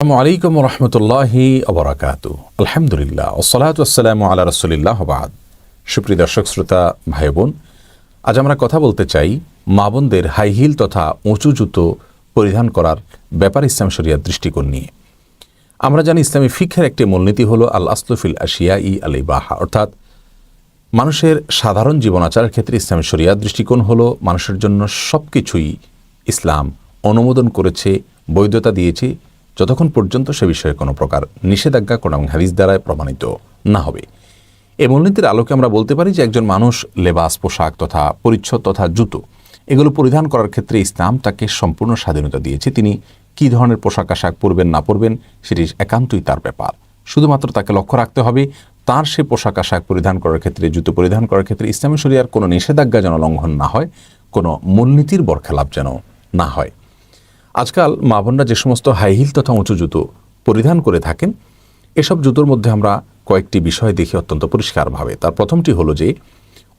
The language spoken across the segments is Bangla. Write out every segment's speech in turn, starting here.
আলাইকুম রহমতুল্লাহি অবরাকাত আলহামদুলিল্লাহ ওসলাত আসসালামু আল্লাহ রসুলিল্লাহ বাদ। সুপ্রিয় দর্শক, শ্রোতা ভাই বোন আজ আমরা কথা বলতে চাই মা বোনদের হাই তথা উঁচু জুতো পরিধান করার ব্যাপার ইসলাম শরিয়ার দৃষ্টিকোণ নিয়ে। আমরা জানি ইসলামী ফিক্ষের একটি মূলনীতি হল আল আসলফিল আশিয়া ই আলী বাহা অর্থাৎ মানুষের সাধারণ জীবনাচারের ক্ষেত্রে ইসলামী শরিয়ার দৃষ্টিকোণ হলো মানুষের জন্য সব কিছুই ইসলাম অনুমোদন করেছে, বৈধতা দিয়েছে যতক্ষণ পর্যন্ত সে বিষয়ে কোনো প্রকার নিষেধাজ্ঞা কোনো হাদিস দ্বারায় প্রমাণিত না হবে। এই মূলনীতির আলোকে আমরা বলতে পারি যে একজন মানুষ লেবাস, পোশাক তথা পরিচ্ছদ তথা জুতো, এগুলো পরিধান করার ক্ষেত্রে ইসলাম তাকে সম্পূর্ণ স্বাধীনতা দিয়েছে। তিনি কী ধরনের পোশাক আশাক পরবেন, না পরবেন, সেটি একান্তই তার ব্যাপার। শুধুমাত্র তাকে লক্ষ্য রাখতে হবে, তার সে পোশাক আশাক পরিধান করার ক্ষেত্রে, জুতো পরিধান করার ক্ষেত্রে ইসলামী শরিয়ার কোনো নিষেধাজ্ঞা যেন লঙ্ঘন না হয়, কোনো মূলনীতির বরখেলাপ যেন না হয়। আজকাল মা বোনরা যে সমস্ত হাই হিল তথা উঁচু জুতো পরিধান করে থাকেন, এসব জুতোর মধ্যে আমরা কয়েকটি বিষয় দেখি অত্যন্ত পরিষ্কারভাবে। তার প্রথমটি হলো যে,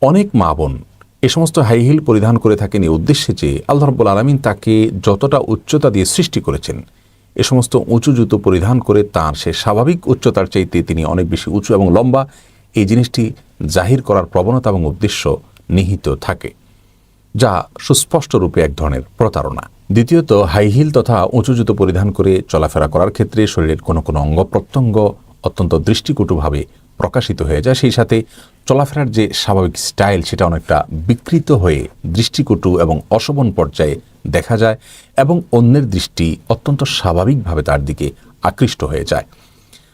অনেক মা বোন এ সমস্ত হাই হিল পরিধান করে থাকেন এই উদ্দেশ্যে যে, আল্লাহ রব্বুল আলমিন তাকে যতটা উচ্চতা দিয়ে সৃষ্টি করেছেন, এ সমস্ত উঁচু জুতো পরিধান করে তার সে স্বাভাবিক উচ্চতার চাইতে তিনি অনেক বেশি উঁচু এবং লম্বা, এই জিনিসটি জাহির করার প্রবণতা এবং উদ্দেশ্য নিহিত থাকে। যা সুস্পষ্ট রূপে এক ধরনের প্রতারণা। দ্বিতীয়ত হাইহিল তথা উঁচু জুতো পরিধান করে চলাফেরা করার ক্ষেত্রে শরীরের কোনো কোনো অঙ্গ প্রত্যঙ্গ অত্যন্ত দৃষ্টিকটুভাবে প্রকাশিত হয়ে যায়। সেই সাথে চলাফেরার যে স্বাভাবিক স্টাইল, সেটা অনেকটা বিকৃত হয়ে দৃষ্টিকটু এবং অশোভন পর্যায়ে দেখা যায় এবং অন্যের দৃষ্টি অত্যন্ত স্বাভাবিকভাবে তার দিকে আকৃষ্ট হয়ে যায়।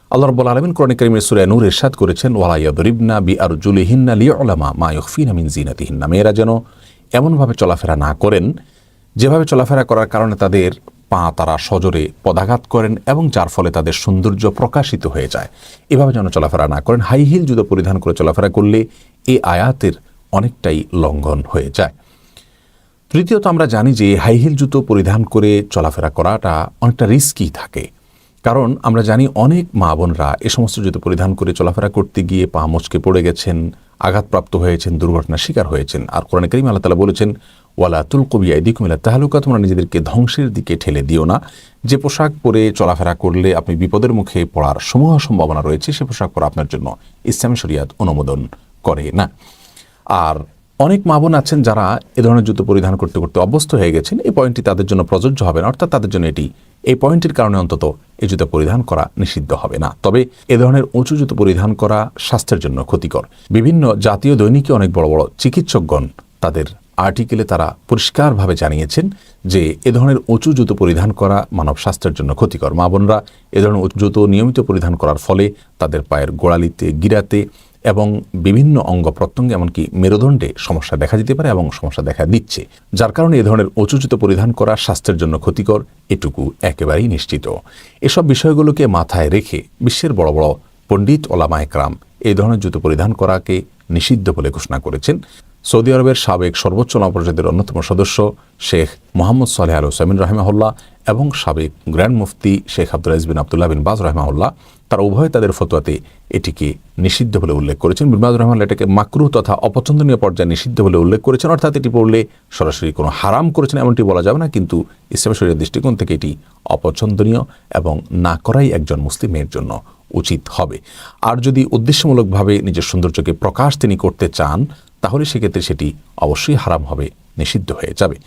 আল্লাহ রব্বুল আলমিন কোরআন করিমের সুরে নূর এরশাদ করেছেন ওয়ালাইয়াদরিবনা বি আর জুলিহিন্না লিওলামা মা ইউফিন আমিন জিনাতিহিন্না মেয়েরা যেন এমনভাবে চলাফেরা না করেন, যেভাবে চলাফেরা করার কারণে তাদের পা তারা সজোরে পদাঘাত করেন এবং যার ফলে তাদের সৌন্দর্য প্রকাশিত হয়ে যায়। এভাবে যেন চলাফেরা না করেন, হাই হিল জুতো পরিধান করে চলাফেরা করলে এই আয়াতের অনেকটাই লঙ্ঘন হয়ে যায়। তৃতীয়ত আমরা জানি যে হাই হিল জুতো পরিধান করে চলাফেরা করাটা অনেকটা রিস্কি থাকে। কারণ আমরা জানি অনেক মা বোনরা এ সমস্ত জুতো পরিধান করে চলাফেরা করতে গিয়ে পা মচকে পড়ে গেছেন আঘাতপ্রাপ্ত হয়েছেন, দুর্ঘটনার শিকার হয়েছেন। আর কোরআন করিম আল্লাহ তালা বলেছেন, ওয়ালা তুল কবিয়া মিলা তাহলুকা তোমরা নিজেদেরকে ধ্বংসের দিকে ঠেলে দিও না। যে পোশাক পরে চলাফেরা করলে আপনি বিপদের মুখে পড়ার সমূহ সম্ভাবনা রয়েছে, সে পোশাক পরা আপনার জন্য ইসলাম শরিয়াত অনুমোদন করে না। আর অনেক মা বোন আছেন যারা এ ধরনের জুতো পরিধান করতে করতে অভ্যস্ত হয়ে গেছেন। এই পয়েন্টটি তাদের জন্য প্রযোজ্য হবে না, অর্থাৎ তাদের জন্য এটি, এই পয়েন্টের কারণে অন্তত এই জুতো পরিধান করা নিষিদ্ধ হবে না। তবে এ ধরনের উঁচু জুতো পরিধান করা স্বাস্থ্যের জন্য ক্ষতিকর। বিভিন্ন জাতীয় দৈনিকে অনেক বড় বড় চিকিৎসকগণ তাদের আর্টিকেলে তারা পরিষ্কারভাবে জানিয়েছেন যে এ ধরনের উঁচু জুতো পরিধান করা মানব স্বাস্থ্যের জন্য ক্ষতিকর। মা বোনরা এ ধরনের জুতো নিয়মিত পরিধান করার ফলে তাদের পায়ের গোড়ালিতে, গিরাতে এবং বিভিন্ন অঙ্গ প্রত্যঙ্গে এমনকি মেরুদণ্ডে সমস্যা দেখা দিতে পারে এবং সমস্যা দেখা দিচ্ছে। যার কারণে এ ধরনের উঁচু জুতো পরিধান করা স্বাস্থ্যের জন্য ক্ষতিকর, এটুকু একেবারেই নিশ্চিত। এসব বিষয়গুলোকে মাথায় রেখে বিশ্বের বড় বড় পণ্ডিত ওলামায়করাম এই ধরনের জুতো পরিধান করাকে নিষিদ্ধ বলে ঘোষণা করেছেন। সৌদি আরবের সাবেক সর্বোচ্চ নবপরিষদের অন্যতম সদস্য শেখ মোহাম্মদ সালেহ আল সামিন রাহিমাহুল্লাহ এবং সাবেক grand mufti Sheikh Abdul bin Abdullah bin Baz রহমাউল্লাহ তারা উভয় তাদের ফতোয়াতে এটিকে নিষিদ্ধ বলে উল্লেখ করেছেন। বিন বাজ রহমান এটাকে মাকরুহ তথা অপছন্দনীয় পর্যায়ে নিষিদ্ধ বলে উল্লেখ করেছেন। অর্থাৎ এটি পড়লে সরাসরি কোনো হারাম করেছেন এমনটি বলা যাবে না, কিন্তু ইসলাম শরীরের দৃষ্টিকোণ থেকে এটি অপছন্দনীয় এবং না করাই একজন মুসলিমের জন্য উচিত হবে। আর যদি উদ্দেশ্যমূলকভাবে নিজের সৌন্দর্যকে প্রকাশ তিনি করতে চান তাহলে সেক্ষেত্রে সেটি অবশ্যই হারাম হবে, নিষিদ্ধ হয়ে যাবে।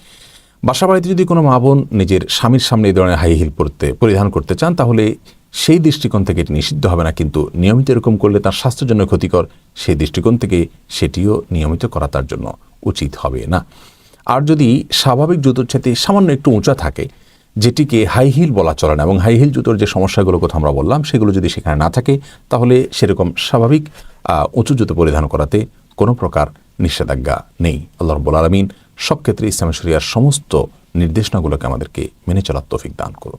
বাসা বাড়িতে যদি কোনো মা বোন নিজের স্বামীর সামনে এই ধরনের হাই হিল পরতে পরিধান করতে চান, তাহলে সেই দৃষ্টিকোণ থেকে এটি নিষিদ্ধ হবে না, কিন্তু নিয়মিত এরকম করলে তার স্বাস্থ্যের জন্য ক্ষতিকর, সেই দৃষ্টিকোণ থেকে সেটিও নিয়মিত করা তার জন্য উচিত হবে না। আর যদি স্বাভাবিক জুতোর সাথে সামান্য একটু উঁচা থাকে, যেটিকে হাই হিল বলা চলে না, এবং হাই হিল জুতোর যে সমস্যাগুলোর কথা আমরা বললাম, সেগুলো যদি সেখানে না থাকে, তাহলে সেরকম স্বাভাবিক উঁচু জুতো পরিধান করাতে কোনো প্রকার নিষেধাজ্ঞা নেই। আল্লাহ রব্বুল আলমিন সব ক্ষেত্রে ইসলাম শরিয়ার সমস্ত নির্দেশনাগুলোকে আমাদেরকে মেনে চলার তৌফিক দান করুন।